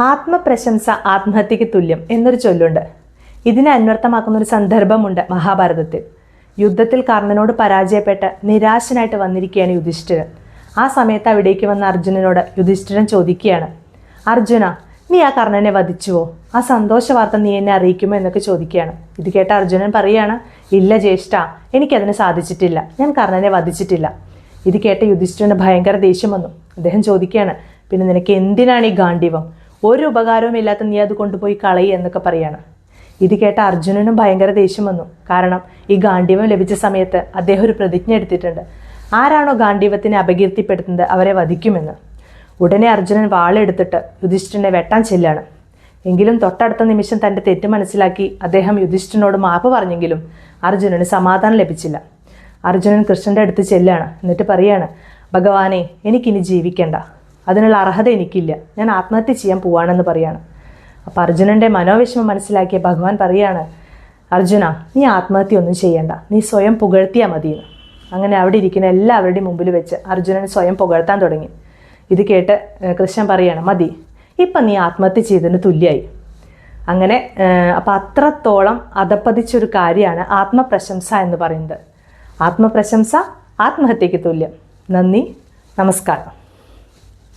ആത്മപ്രശംസ ആത്മഹത്യക്ക് തുല്യം എന്നൊരു ചൊല്ലുണ്ട്. ഇതിനെ അന്വർത്ഥമാക്കുന്ന ഒരു സന്ദർഭമുണ്ട് മഹാഭാരതത്തിൽ. യുദ്ധത്തിൽ കർണനോട് പരാജയപ്പെട്ട് നിരാശനായിട്ട് വന്നിരിക്കുകയാണ് യുധിഷ്ഠിരൻ. ആ സമയത്ത് അവിടേക്ക് വന്ന അർജുനനോട് യുധിഷ്ഠിരൻ ചോദിക്കുകയാണ് അർജുന നീ ആ കർണനെ വധിച്ചുവോ? ആ സന്തോഷ വാർത്ത നീ എന്നെ അറിയിക്കുമോ? എന്നൊക്കെ ചോദിക്കുകയാണ്. ഇത് കേട്ട അർജുനൻ പറയാണ് ഇല്ല ജ്യേഷ്ഠ എനിക്കതിന് സാധിച്ചിട്ടില്ല. ഞാൻ കർണനെ വധിച്ചിട്ടില്ല. ഇത് കേട്ട യുധിഷ്ഠിരന് ഭയങ്കര ദേഷ്യം വന്നു. അദ്ദേഹം ചോദിക്കുകയാണ് പിന്നെ നിനക്ക് എന്തിനാണ് ഈ ഗാന്ഡീവം? ഒരു ഉപകാരവും ഇല്ലാത്ത നീ അത് കൊണ്ടുപോയി കളയി എന്നൊക്കെ പറയാണ്. ഇത് കേട്ട അർജുനനും ഭയങ്കര ദേഷ്യം വന്നു. കാരണം ഈ ഗാന്ഡീവം ലഭിച്ച സമയത്ത് അദ്ദേഹം ഒരു പ്രതിജ്ഞ എടുത്തിട്ടുണ്ട്. ആരാണോ ഗാന്ഡീവത്തിനെ അപകീർത്തിപ്പെടുത്തുന്നത് അവരെ വധിക്കുമെന്ന്. ഉടനെ അർജുനൻ വാളെടുത്തിട്ട് യുധിഷ്ഠിരനെ വെട്ടാൻ ചെല്ലാണ്. എങ്കിലും തൊട്ടടുത്ത നിമിഷം തന്റെ തെറ്റ് മനസ്സിലാക്കി അദ്ദേഹം യുധിഷ്ഠിരനോട് മാപ്പ് പറഞ്ഞെങ്കിലും അർജുനന് സമാധാനം ലഭിച്ചില്ല. അർജുനൻ കൃഷ്ണന്റെ അടുത്ത് ചെല്ലാണ്. എന്നിട്ട് പറയാണ് ഭഗവാനെ എനിക്കിനി ജീവിക്കണ്ട. അതിനുള്ള അർഹത എനിക്കില്ല. ഞാൻ ആത്മഹത്യ ചെയ്യാൻ പോവാണെന്ന് പറയാണ്. അപ്പോൾ അർജുനന്റെ മനോവിഷമം മനസ്സിലാക്കിയ ഭഗവാൻ പറയാണ് അർജുന നീ ആത്മഹത്യ ഒന്നും ചെയ്യണ്ട. നീ സ്വയം പുകഴ്ത്തിയാൽ മതിയെന്ന്. അങ്ങനെ അവിടെ ഇരിക്കുന്ന എല്ലാവരുടെയും മുമ്പിൽ വെച്ച് അർജുനൻ സ്വയം പുകഴ്ത്താൻ തുടങ്ങി. ഇത് കേട്ട് കൃഷ്ണൻ പറയാണ് മതി. ഇപ്പം നീ ആത്മഹത്യ ചെയ്തതിന് തുല്യമായി അങ്ങനെ അപ്പം അത്രത്തോളം അധപ്പതിച്ചൊരു കാര്യമാണ് ആത്മപ്രശംസ എന്ന് പറയുന്നത്. ആത്മപ്രശംസ ആത്മഹത്യയ്ക്ക് തുല്യം. നന്ദി നമസ്കാരം.